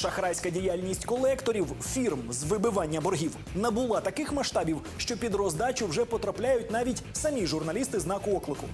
Шахрайська діяльність колекторів фірм з вибивання боргів набула таких масштабів, що під роздачу вже потрапляють навіть самі журналісти знаку оклику.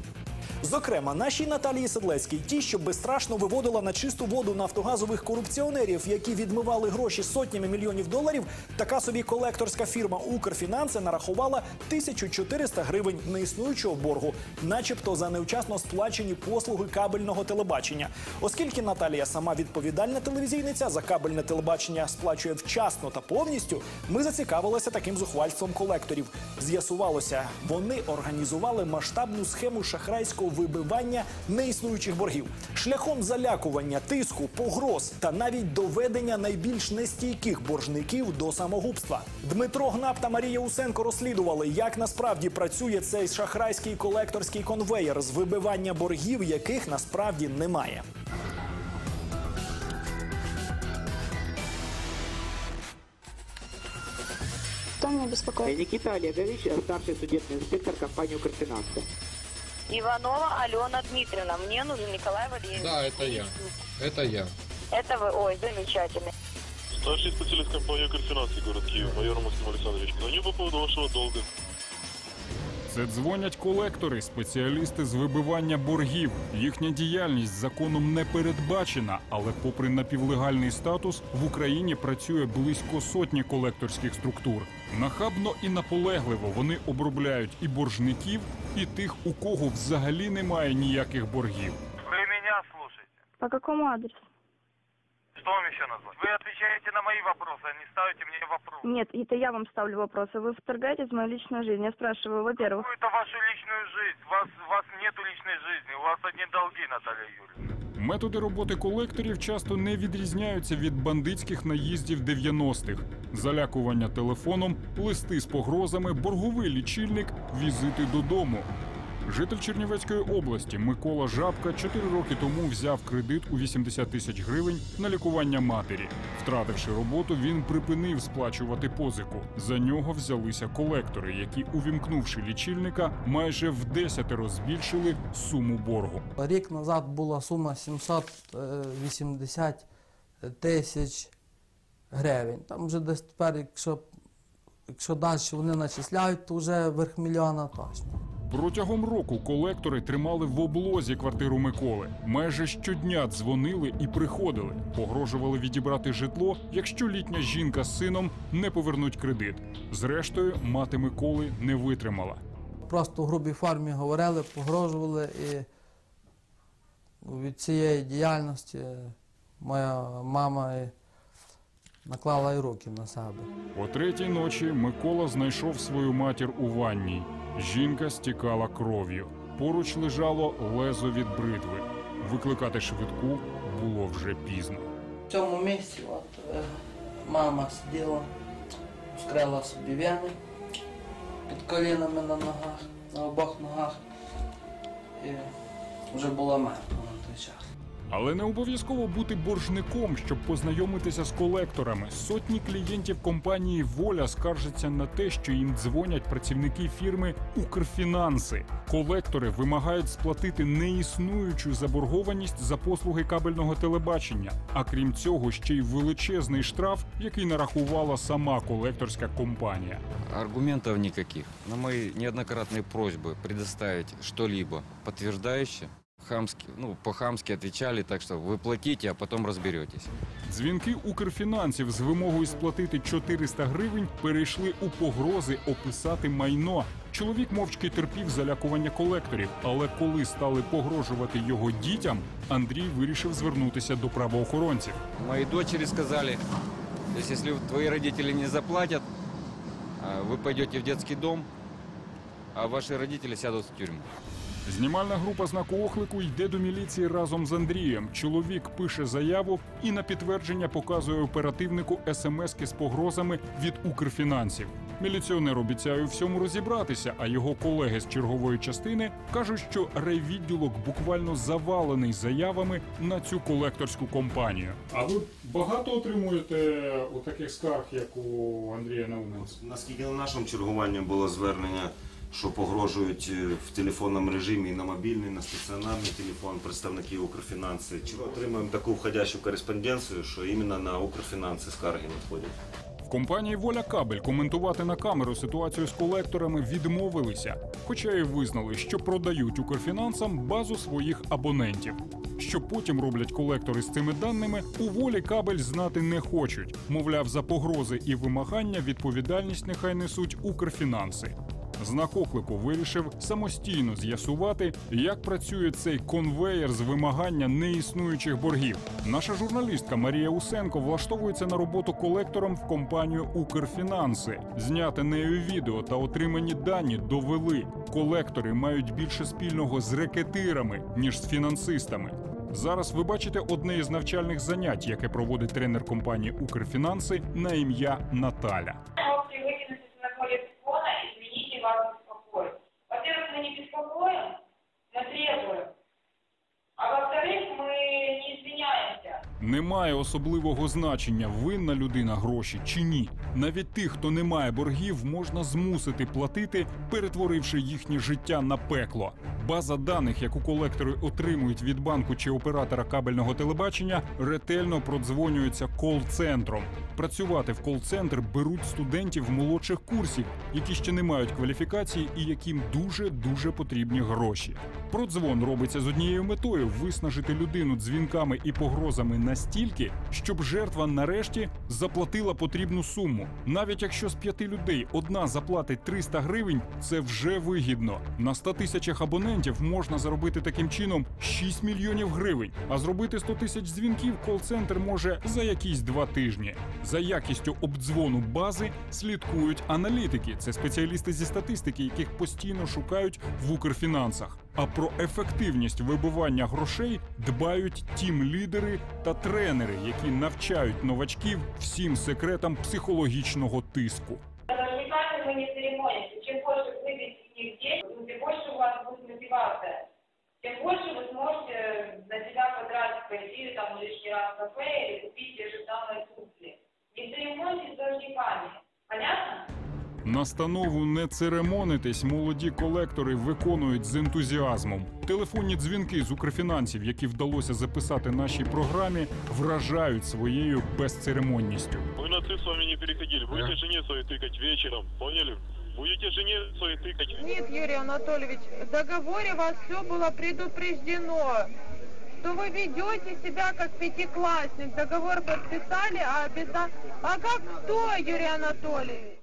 Зокрема, нашій Наталії Седлецькій, ті, що безстрашно виводила на чисту воду нафтогазових корупціонерів, які відмивали гроші сотнями мільйонів доларів, така собі колекторська фірма Укрфінанси нарахувала 1400 гривень неіснуючого боргу, начебто за невчасно сплачені послуги кабельного телебачення. Оскільки Наталія сама відповідальна телевізійниця за кабельне телебачення сплачує вчасно та повністю, ми зацікавилися таким зухвальством колекторів. З'ясувалося, вони організували масштабну схему шахрайського вибивання неіснуючих боргів шляхом залякування, тиску, погроз та навіть доведення найбільш нестійких боржників до самогубства. Дмитро Гнап та Марія Усенко розслідували, як насправді працює цей шахрайський колекторський конвеєр з вибивання боргів, яких насправді немає. Кто меня беспокоит? Никита Олегович, старший судебный инспектор компании «Укрфинансы». Иванова Алена Дмитриевна. Мне нужен Николай Валерьевич. Да, это я. Это я. Это вы. Ой, замечательно. Старший специалист компании «Укрфинансы» город Киев, майор Максим Александрович. Звоню по поводу вашего долга. Це дзвонять колектори, спеціалісти з вибивання боргів. Їхня діяльність законом не передбачена, але, попри напівлегальний статус, в Україні працює близько сотні колекторських структур. Нахабно і наполегливо вони обробляють і боржників, і тих, у кого взагалі немає ніяких боргів. Вы меня слушаете. По какому адресу? Что вам еще назвать? Вы отвечаете на мои вопросы, а не ставите мне вопросы. Нет, это я вам ставлю вопросы. Вы вторгаетесь в мою личную жизнь. Я спрашиваю, во-первых, Какую-то вашу личную жизнь. У вас, у вас нету личной жизни. У вас одни долги, Наталья Юрьевна. Методи роботи колекторів часто не відрізняються від бандитських наїздів 90-х. залякування телефоном, листи з погрозами, борговий лічильник, візити додому. Житель Чернівецької області Микола Жабка 4 роки тому взяв кредит у 80 тисяч гривень на лікування матері. Втративши роботу, він припинив сплачувати позику. За нього взялися колектори, які, увімкнувши лічильника, майже в десятеро збільшили суму боргу. Рік назад була сума 780 тисяч гривень. Там вже десь тепер, якщо, якщо далі вони начисляють, то вже верх мільйона точно. Протягом року колектори тримали в облозі квартиру Миколи. Майже щодня дзвонили і приходили, погрожували відібрати житло, якщо літня жінка з сином не повернуть кредит. Зрештою, мати Миколи не витримала. Просто в грубій формі говорили, погрожували і від цієї діяльності моя мама і наклала і руки на себе. О третій ночі Микола знайшов свою матір у ванній. Жінка стікала кров'ю. Поруч лежало лезо від бритви. Викликати швидку було вже пізно. В цьому місці от, е, мама сиділа, скрила собі вени під колінами на ногах, на обох ногах. І вже була мертва на той час. Але не обов'язково бути боржником, щоб познайомитися з колекторами. Сотні клієнтів компанії Воля скаржаться на те, що їм дзвонять працівники фірми Укрфінанси. Колектори вимагають сплатити неіснуючу заборгованість за послуги кабельного телебачення. А крім цього, ще й величезний штраф, який нарахувала сама колекторська компанія. Аргументов никаких. На мои неоднократные просьбы предоставить что-либо подтверждающее, хамски, ну, по-хамски отвечали, так что вы платите, а потом разберетесь. Дзвінки Укрфінансів з вимогою сплатити 400 гривень перейшли у погрози описати майно. Чоловік мовчки терпів залякування колекторів, але коли стали погрожувати його дітям, Андрій вирішив звернутися до правоохоронців. Мои дочери сказали, есть если твои родители не заплатят, а, вы пойдете в детский дом, а ваши родители сядут в тюрьму. Знімальна група знаку оклику йде до міліції разом з Андрієм. Чоловік пише заяву і на підтвердження показує оперативнику смски з погрозами від Укрфінансів. Міліціонер обіцяє у всьому розібратися, а його колеги з чергової частини кажуть, що райвідділок буквально завалений заявами на цю колекторську компанію. А ви багато отримуєте у таких скарг, як у Андрія Науманця? Наскільки на нашому чергуванні було звернення що погрожують е, в телефонному режимі і на мобільний, і на стаціонарний телефон представники Укрфінанси. Чи отримуємо таку входящу кореспонденцію, що іменно на Укрфінанси скарги надходять. В компанії Воля Кабель коментувати на камеру ситуацію з колекторами відмовилися, хоча і визнали, що продають Укрфінансам базу своїх абонентів. Що потім роблять колектори з цими даними, у волі кабель знати не хочуть. Мовляв, за погрози і вимагання відповідальність нехай несуть Укрфінанси. Знак оклику вирішив самостійно з'ясувати, як працює цей конвеєр з вимагання неіснуючих боргів. Наша журналістка Марія Усенко влаштовується на роботу колектором в компанію Укрфінанси. Зняте нею відео та отримані дані довели. Колектори мають більше спільного з рекетирами ніж з фінансистами. Зараз ви бачите одне із навчальних занять, яке проводить тренер компанії Укрфінанси на ім'я Наталя. Извиняемся. Немає особливого значення, винна людина гроші чи ні. Навіть тих, хто не має боргів, можна змусити платити, перетворивши їхнє життя на пекло. База даних, яку колектори отримують від банку чи оператора кабельного телебачення, ретельно продзвонюється кол-центром. Працювати в кол-центр беруть студентів молодших курсів, які ще не мають кваліфікації і яким дуже дуже потрібні гроші. Продзвон робиться з однією метою виснажити людину дзвінками і погрозами настільки, щоб жертва нарешті заплатила потрібну суму. Навіть якщо з п'яти людей одна заплатить 300 гривень, це вже вигідно. На 100 тисячах абонентів можна заробити таким чином 6 мільйонів гривень. А зробити 100 тисяч дзвінків кол-центр може за якісь два тижні. За якістю обдзвону бази слідкують аналітики. Це спеціалісти зі статистики, яких постійно шукають в Укрфінансах. А про ефективність вибивання грошей дбають тім-лідери та тренери, які навчають новачків всім секретам психологічного тиску. С должниками мы не церемонимся. Чем больше выбить с них денег, тем больше у вас будет мотивация. Тем больше вы сможете на себя потратить, пойти там лишний раз в кафе или купить те же самые туфли. Не церемоньтесь с должниками. Понятно? Настанову не церемонитись молоді колектори виконують з ентузіазмом. Телефонні дзвінки з Укрфінансів, які вдалося записати нашій програмі, вражають своєю безцеремонністю. Вы на ты с вами не переходили. Будете жене своей тыкать вечером, поняли? Будете жене своей тыкать. Нет, Юрий Анатольевич, в договоре вас все было предупреждено, что вы ведете себя как пятиклассник. Договор подписали, а обяза... А как кто, Юрий Анатольевич?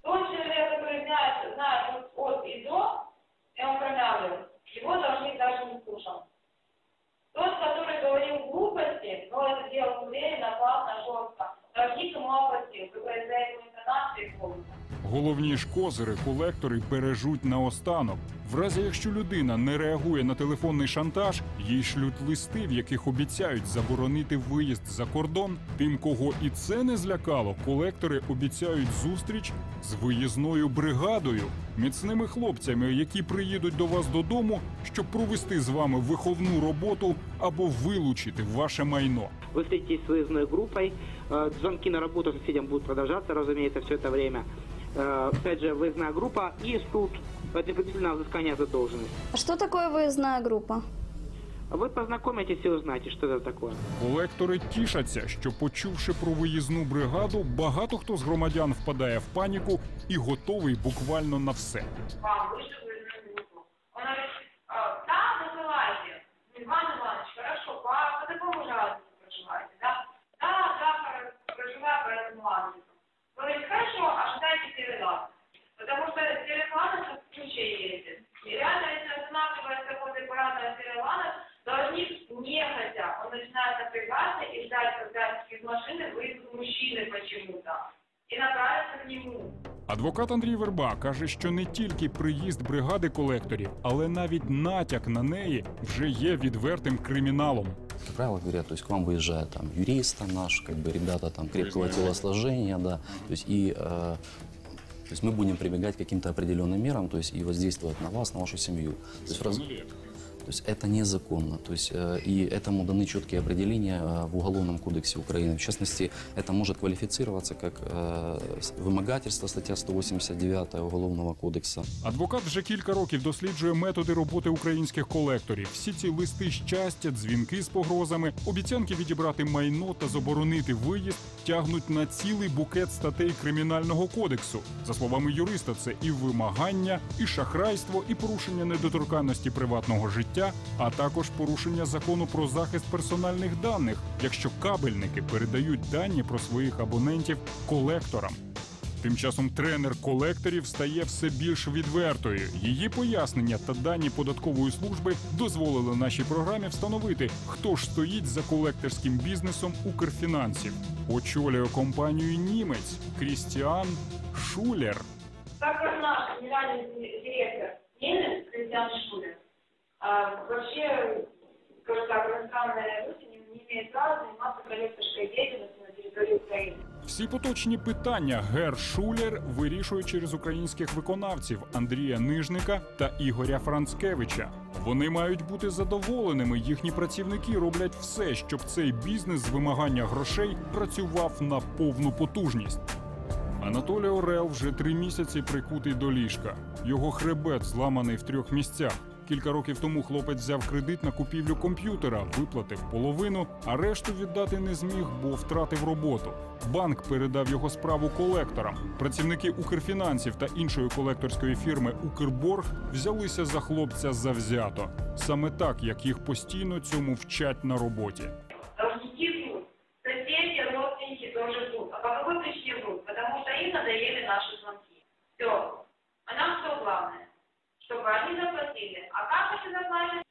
Головні ж козири колектори бережуть наостанок. В разі якщо людина не реагує на телефонний шантаж, їй шлють листи, в яких обіцяють заборонити виїзд за кордон. Тим, кого і це не злякало, колектори обіцяють зустріч з виїзною бригадою, міцними хлопцями, які приїдуть до вас додому, щоб провести з вами виховну роботу або вилучити ваше майно. Вы встретитесь с выездной группой. Э, Звонки на работу соседям будут продолжаться, разумеется, все это время. Э, Опять же, выездная группа и суд предупредительное взыскание задолженности. А что такое выездная группа? Вы познакомитесь и узнаете, что это такое. Колектори тішаться, що почувши про виїзну бригаду, багато хто з громадян впадає в паніку і готовий буквально на все. Адвокат Андрій Верба каже, що не тільки приїзд бригади колекторів, але навіть натяк на неї вже є відвертим криміналом. Как правило говоря, то есть к вам выезжает там юрист там наш, как бы ребята там крепкого телосложения, да, то есть и э, то есть мы будем прибегать к каким-то определенным мерам, то есть и воздействовать на вас, на вашу семью. То есть в раз- То есть это незаконно. То есть, э, и этому даны четкие определения э, в Уголовном кодексе Украины. В частности, это может квалифицироваться как э, с- вымогательство, статья 189 Уголовного кодекса. Адвокат вже кілька років досліджує методи роботи українських колекторів. Всі ці листи щастя, дзвінки з погрозами, обіцянки відібрати майно та заборонити виїзд тягнуть на цілий букет статей кримінального кодексу. За словами юриста, це і вимагання, і шахрайство, і порушення недоторканності приватного життя, а також порушення закону про захист персональних даних, якщо кабельники передають дані про своїх абонентів колекторам. Тим часом тренер колекторів стає все більш відвертою. Її пояснення та дані податкової служби дозволили нашій програмі встановити, хто ж стоїть за колекторським бізнесом Укрфінансів. Очолює компанію німець Крістіан Шулер. Так как наш генеральный ди- директор немец Кристиан Шулер, вообще, скажем так, иностранные люди не, не имеют права заниматься коллекторской деятельностью на территории Украины. Всі поточні питання Гер Шулер вирішує через українських виконавців Андрія Нижника та Ігоря Францкевича. Вони мають бути задоволеними. Їхні працівники роблять все, щоб цей бізнес з вимагання грошей працював на повну потужність. Анатолій Орел вже три місяці прикутий до ліжка. Його хребет зламаний в трьох місцях. Кілька років тому хлопець взяв кредит на купівлю комп'ютера, виплатив половину, а решту віддати не зміг, бо втратив роботу. Банк передав його справу колекторам. Працівники Укрфінансів та іншої колекторської фірми Укрборг взялися за хлопця завзято. Саме так, як їх постійно цьому вчать на роботі. А по какой причине? Потому что. Все. А нам что главное? Чтобы они заплатили. А как они заплатят?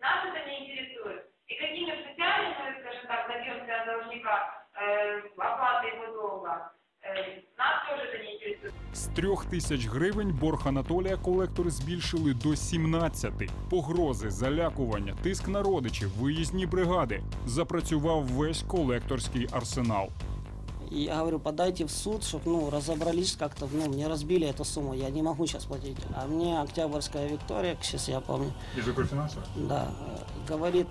Нас это не интересует. И какими путями мы, скажем так, добьемся от должника э, оплаты его долга, э, нас тоже это не интересует. З трьох тисяч гривень борг Анатолія колектори збільшили до 17. Погрози, залякування, тиск на родичів, виїзні бригади. Запрацював весь колекторський арсенал. И я говорю, подайте в суд, чтобы ну, разобрались как-то, ну, мне разбили эту сумму, я не могу сейчас платить. А мне Октябрьская Виктория, сейчас я помню, Из Укрфинанса? да, э, говорит,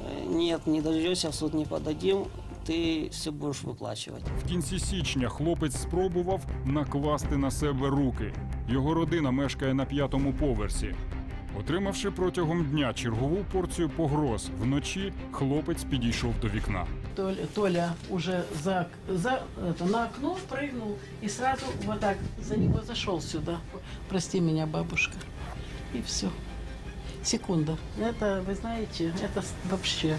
э, нет, не дождешься, в суд не подадим, ты все будешь выплачивать. В кінці січня хлопець спробував накласти на себе руки. Його родина мешкає на п'ятому поверсі. Отримавши протягом дня чергову порцію погроз, вночі хлопець підійшов до вікна. Толя, Толя уже за, за это, на окно прыгнул и сразу вот так за него зашел сюда. Прости меня, бабушка. И все. Секунда. Это, вы знаете, это с- вообще,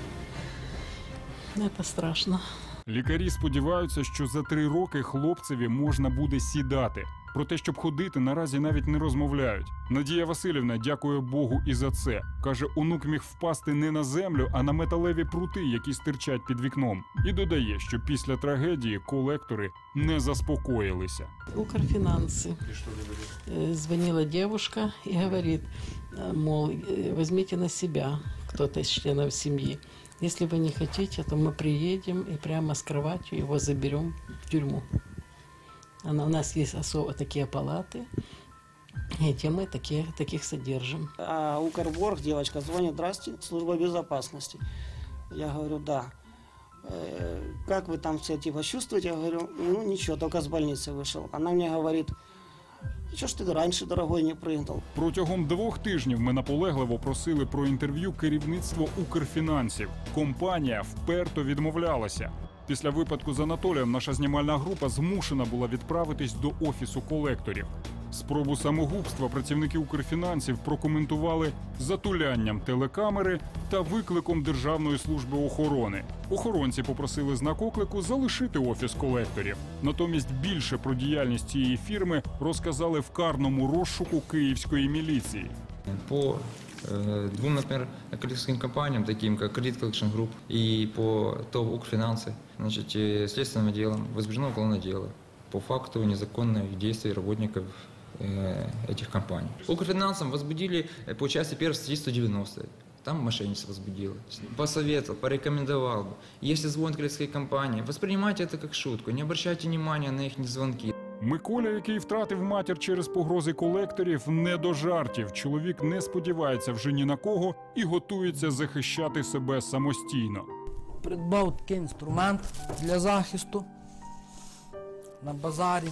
это страшно. Лікарі сподіваються, що за три роки хлопцеві можна буде сідати. Про те, щоб ходити, наразі навіть не розмовляють. Надія Васильівна дякує Богу і за це. каже, онук міг впасти не на землю, а на металеві прути, які стирчать під вікном. І додає, що після трагедії колектори не заспокоїлися. Укрфинансы. Э, Звонила девушка и говорит, э, мол, э, возьмите на себя кто-то из членов семьи. Если вы не хотите, то мы приедем и прямо с кроватью его заберем в тюрьму. Она, у нас есть особо такие палаты, и где мы такие, таких содержим. А Укрборг, девочка, звонит, здрасте, служба безопасности. Я говорю, да. «Э, Как вы там все типа чувствуете? Я говорю, ну ничего, только с больницы вышел. Она мне говорит, что ж ты раньше, дорогой, не прыгнул? Протягом двох тижнів ми наполегливо просили про інтерв'ю керівництво Укрфінансів. Компанія вперто відмовлялася. Після випадку з Анатолієм наша знімальна група змушена була відправитись до офісу колекторів. Спробу самогубства працівники Укрфінансів прокоментували затулянням телекамери та викликом Державної служби охорони. Охоронці попросили знак оклику залишити офіс колекторів. Натомість більше про діяльність цієї фірми розказали в карному розшуку київської міліції. По двум, например, коллекторским компаниям, таким как Credit Collection Group и по ТОВ Укрфинансы, значит, следственным отделом возбуждено уголовное дело по факту незаконных действий работников этих компаний. Укрфинансам возбудили по части 1 статьи 190. Там мошенничество возбудило. Посоветовал, порекомендовал бы. Если звонит коллекторская компания, воспринимайте это как шутку, не обращайте внимания на их звонки. Миколя, який втратив матір через погрози колекторів, не до жартів. Чоловік не сподівається вже ні на кого і готується захищати себе самостійно. Придбав такий інструмент для захисту на базарі.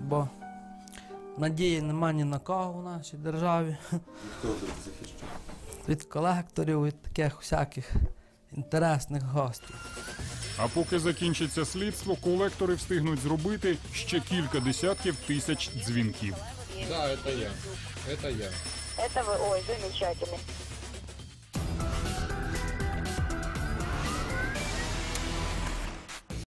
Бо надії нема ні на кого в нашій державі. Хто буде захищати? Від колекторів, від таких всяких інтересних гостей. А поки закінчиться слідство, колектори встигнуть зробити ще кілька десятків тисяч дзвінків. Да, это я. Это я. Это вы, ой, замечательно.